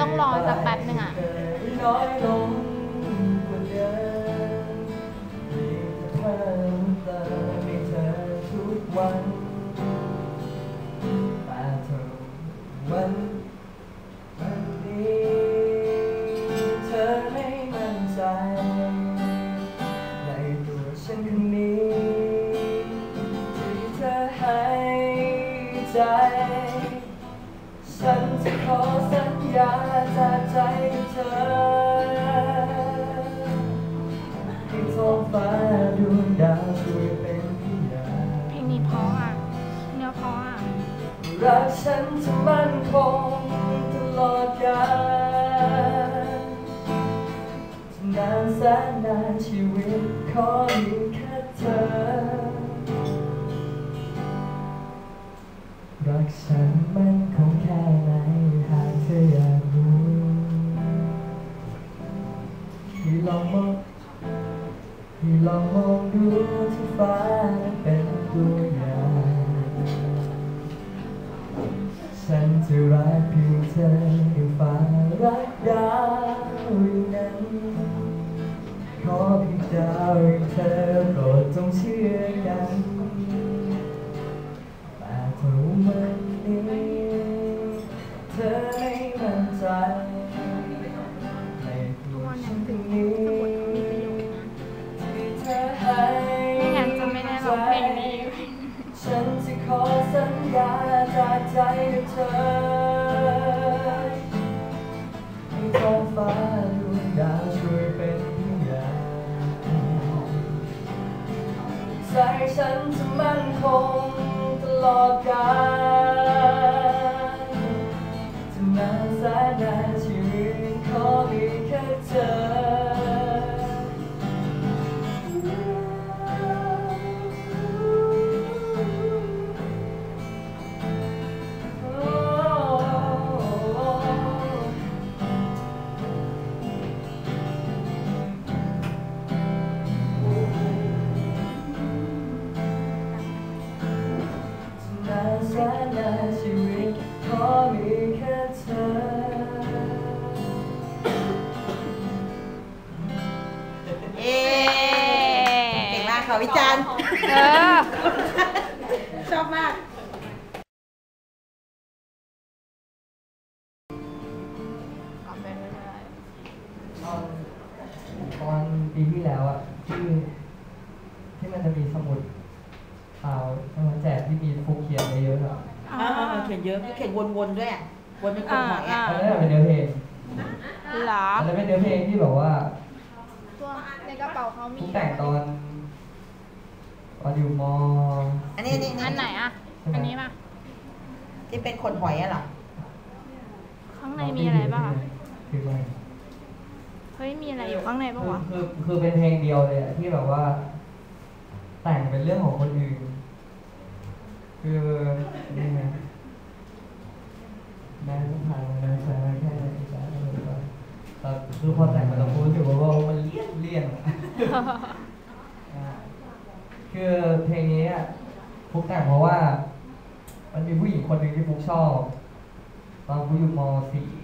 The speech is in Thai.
ต้องรอสักแป๊บหนึ่งอะ ฉันจะขอสัญญาจากใจเธอให้ท้องฟ้าดวงดาวช่วยเป็นพยานเพลงนี้เพราะอะเนื้อเพราะอะรักฉันจะมั่นคงตลอดกาลนานแสนนานชีวิตขอมีแงมองดูที่ฟ้านั้นเป็นตัวอย่างฉันจะรักเพียงเธอให้ฟ้ารักดาวอย่างนั้นขอเพียงดาวอย่างเธอโปรดจงเชื่อ ท้องฟ้าดวงดาวช่วยเป็นพยานใจฉันจะมั่นคงตลอดกาล ขอวิจารณ์เออชอบมากตอนตอนปีที่แล้วอะที่ที่มันจะมีสมุดข่าวมาแจกที่มีฟุกเขียนเยอะๆอะอ่าๆเขียนเยอะเขียนวนๆด้วยอะวนเป็นคนหอยอะอันนั้นเป็นเนื้อเพลงเหรออันนั้นเป็นเนื้อเพลงที่แบบว่าตัวในกระเป๋าเขามีฟุกแต่งตอน ตอนอยู่มอันนี้อันนี้อันไหนอะ อันนี้ป่ะ ที่เป็นคนหอยอะเหรอข้างในมีอะไรบ้างคืออะไรเฮ้ย มีอะไรอยู่ข้างในป่าวะคือคือคือเป็นเพลงเดียวเลยอะที่แบบว่า แต่งเป็นเรื่องของคนอื่น คือนี่ไงแม้ทุกทางมันจะแค่ไหนแต่แต่คือพอแต่งมาแล้วรู้สึกว่าว่ามันเลี่ยนเลี่ยนอะอ่า คือเพลงนี้ฟุกแต่งเพราะว่า มันมีผู้หญิงคนหนึ่งที่ฟุกชอบ ตอนฟุกอยู่ม .4